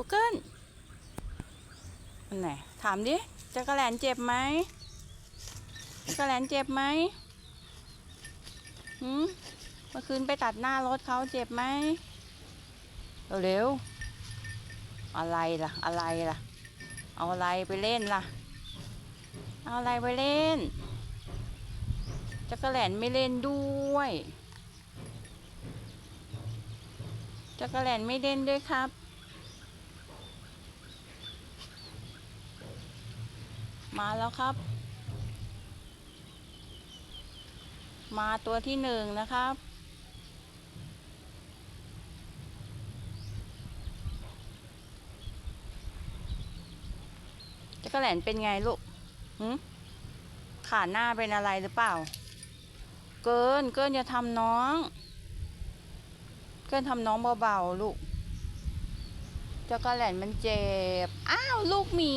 กูเกิลอันไหนถามดิจักรแลนเจ็บไหมจักรแลนเจ็บไหมหืมเมื่อคืนไปตัดหน้ารถเขาเจ็บไหมเร็วๆอะไรล่ะ อะไรล่ะ เอาอะไรไปเล่นล่ะ เอาอะไรไปเล่นจักรแลนไม่เล่นด้วยจักรแลนไม่เล่นด้วยครับ มาแล้วครับ มาตัวที่หนึ่งนะครับจักรแหลนเป็นไงลูกหืมขาหน้าเป็นอะไรหรือเปล่า เกินเกินอย่าทำน้อง เกินทำน้องเบาๆลูกจักรแหลนมันเจ็บ อ้าว ลูกหมี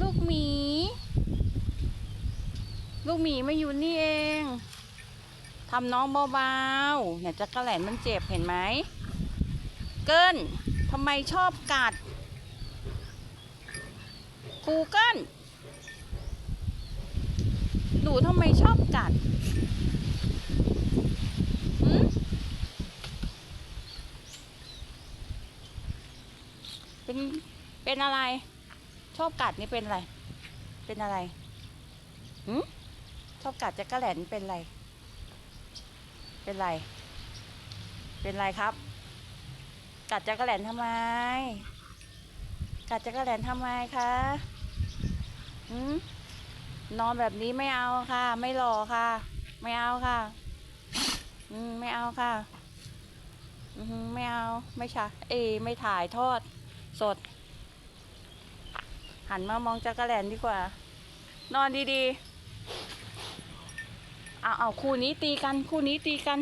ลูกหมี ลูกหมีมาอยู่นี่เองทำน้องเบาๆเนี่ยจักรแหลนมันเจ็บเห็นไหม เกินทำไมชอบกัดกูเกิลหนูทำไมชอบกัดเป็น เป็นอะไร ชอบกัดนี่เป็นอะไร เป็นอะไรหืมชอบกัดจักรแหลนเป็นอะไร เป็นไร เป็นไรครับ กัดจักรแหลนทำไม กัดจักรแหลนทำไมคะหืมนอนแบบนี้ไม่เอาค่ะ ไม่หล่อค่ะ ไม่เอาค่ะ อืมไม่เอาค่ะ อือหือไม่เอา ไม่ใช่เอ ไม่ถ่ายทอด สด หันมามองจักรแลนดีกว่า นอนดีๆ เอาเอาคู่นี้ตีกัน คู่นี้ตีกัน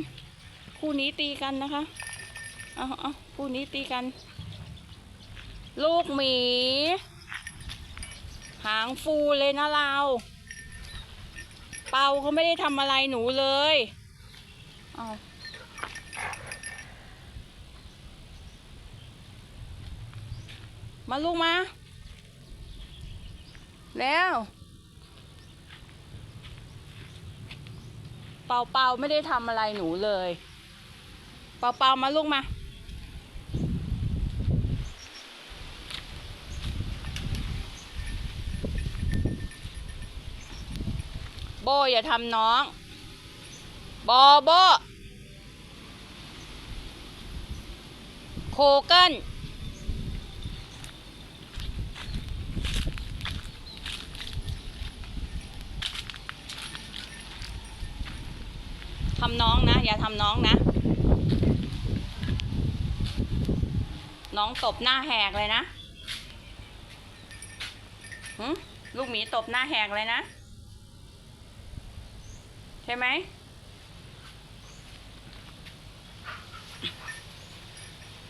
คู่นี้ตีกันนะคะ เอาเอาคู่นี้ตีกัน ลูกหมี หางฟูเลยนะเรา เปาเขาไม่ได้ทำอะไรหนูเลย เอามาลูกมา แล้ว เปาเปาไม่ได้ทำอะไรหนูเลย เปาเปามาลูกมา โบอย่าทำน้อง บอโบโคเกิล ทำน้องนะ อย่าทำน้องนะ น้องตบหน้าแหกเลยนะลูกหมีตบหน้าแหกเลยนะ ใช่ไหม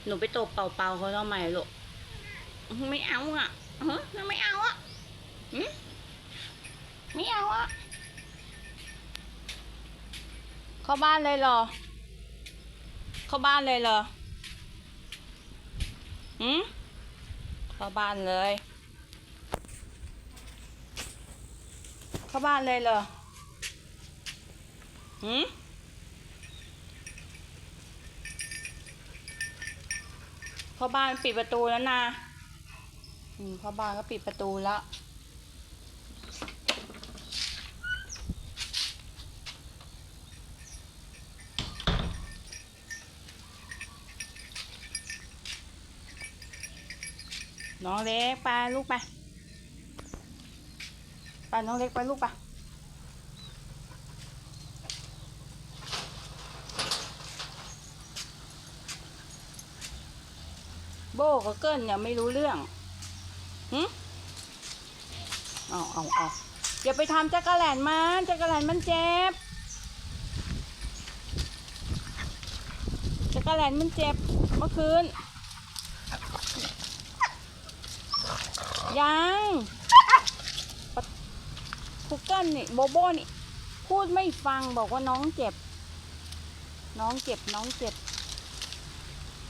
หนูไปตบเป่าๆเขาทำไมลูกไม่เอาอะเฮ้ยไม่เอาอะหืมไม่เอาอะ เข้าบ้านเลยเหรอ เข้าบ้านเลยเหรอหืมเข้าบ้านเลย เข้าบ้านเลยเหรอหืมพ่อบ้านปิดประตูแล้วนะอืมพ่อบ้านก็ปิดประตูแล้ว น้องเล็กไปลูกไปไปน้องเล็กไปลูกไปโบกับเกิ้ลเนี่ยไม่รู้เรื่องหึเอาเอาเอาอย่าไปทำจักรแหลนมันจักรแหลนมันเจ็บจักรแหลนมันเจ็บเมื่อคืน ยังคุกเกิลนี่โบโบนี่ พูดไม่ฟังบอกว่าน้องเจ็บ น้องเจ็บน้องเจ็บ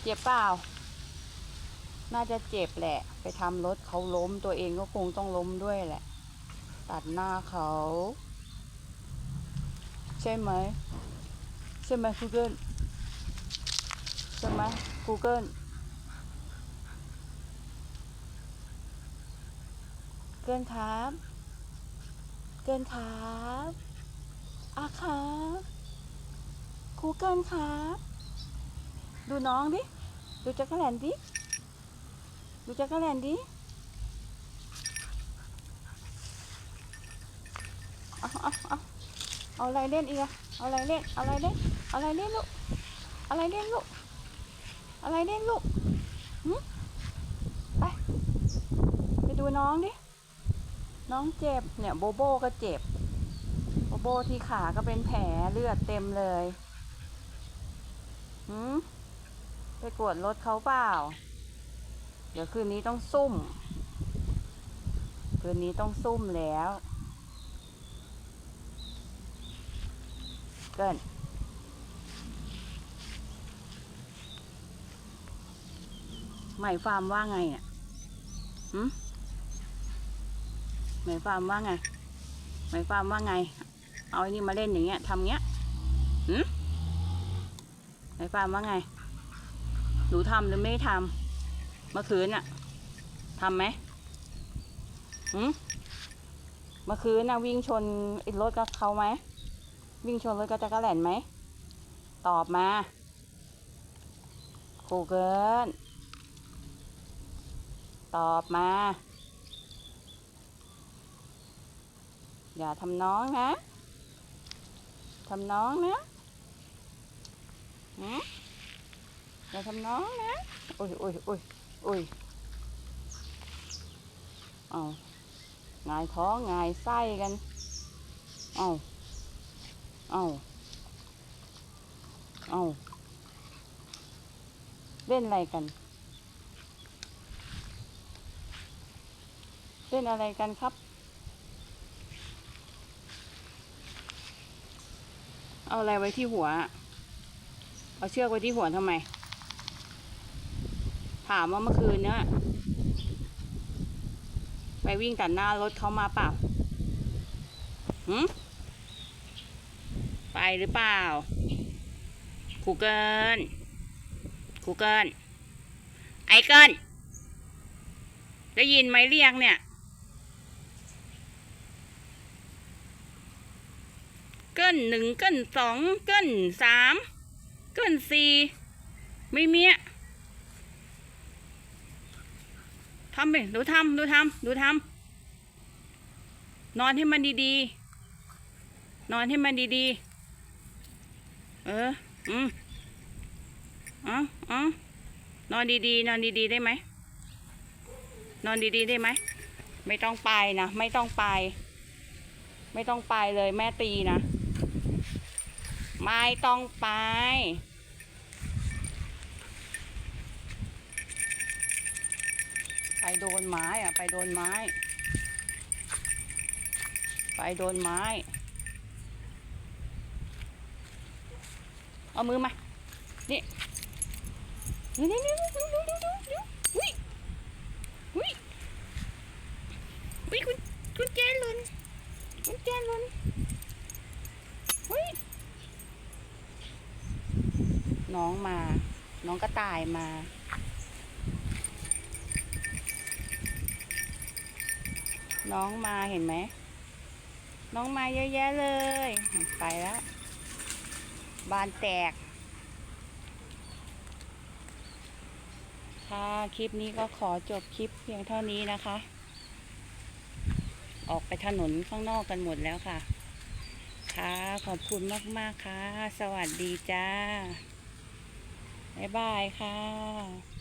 เจ็บเปล่า น่าจะเจ็บแหละ ไปทำรถเขาล้มตัวเองก็คงต้องล้มด้วยแหละ ตัดหน้าเขา ใช่ไหม ใช่ไหม Google ใช่ไหม Google เกิล เกินครับ เกินครับอาครับครูเกินครับ ดูน้องดิ ดูจักรแลนดิ ดูจักรแลนดิเอาเอาเอาเอาอะไรเล่นอีกอะเอาอะไรเล่น เอาอะไรเล่น เอาอะไรเล่นลูก อะไรเล่นลูก อะไรเล่นลูกไป ไปดูน้องดิ น้องเจ็บเนี่ยโบโบก็เจ็บ โบโบที่ขาก็เป็นแผลเลือดเต็มเลยหืมไปกวดรถเขาเปล่า เดี๋ยวคืนนี้ต้องซุ่ม คืนนี้ต้องซุ่มแล้ว เกินหมายความว่าไงอะหืม หมายความว่าไง หมายความว่าไง เอาไอ้นี่มาเล่นอย่างเงี้ยทำเงี้ยหืมหมายความว่าไง หนูทำหรือไม่ทำเมื่อคืนอะทำไหมหืมเมื่อคืนนะวิ่งชนรถกับเขาไหม วิ่งชนรถกับจักรแหลนไหม ตอบมาคเกินตอบมา อย่าทำน้องนะทำน้องนะหืมอย่าทำน้องนะโอ้ยโอ้ยโอ้ยโอ้ยเอางายท้องงายไส้กันเอาเอาเอาเล่นอะไรกัน เล่นอะไรกันครับ เอาอะไรไว้ที่หัว เอาเชือกไว้ที่หัวทำไม ถามว่าเมื่อคืนเนี้ยไปวิ่งตัดหน้ารถเขามาเปล่าหืมไปหรือเปล่าคูเกินครูเกินไอเกินได้ยินไหมเรียกเนี่ย กินหนึ่งเกินสองเกินสามเกินสี่ไม่มีอะทำไปดูทำดูทำดูทำนอนให้มันดีๆ นอนให้มันดีๆ เออ อืมเอ๋ออ๋อนอนดีๆ นอนดีๆ ได้ไหม นอนดีๆ ได้ไหม ไม่ต้องไปนะ ไม่ต้องไป ไม่ต้องไปเลยแม่ตีนะ ไม่ต้องไป ไปโดนไม้อะไปโดนไม้ ไปโดนไม้ เอามือมา นี่นี่นี่นี่ดูดูดูดูดูอุ้ยอุ้ยอุ้ยคุณคุณเจนหลุนคุณเจนหลุนอุ้ย น้องมา น้องกระต่ายมา น้องมาเห็นไหม น้องมาเยอะแยะเลย ไปแล้ว บานแตก ค่ะคลิปนี้ก็ขอจบคลิปเพียงเท่านี้นะคะ ออกไปถนนข้างนอกกันหมดแล้วค่ะค่ะ ขอบคุณมาก ๆ ค่ะ สวัสดีจ้า บ๊ายบายค่ะ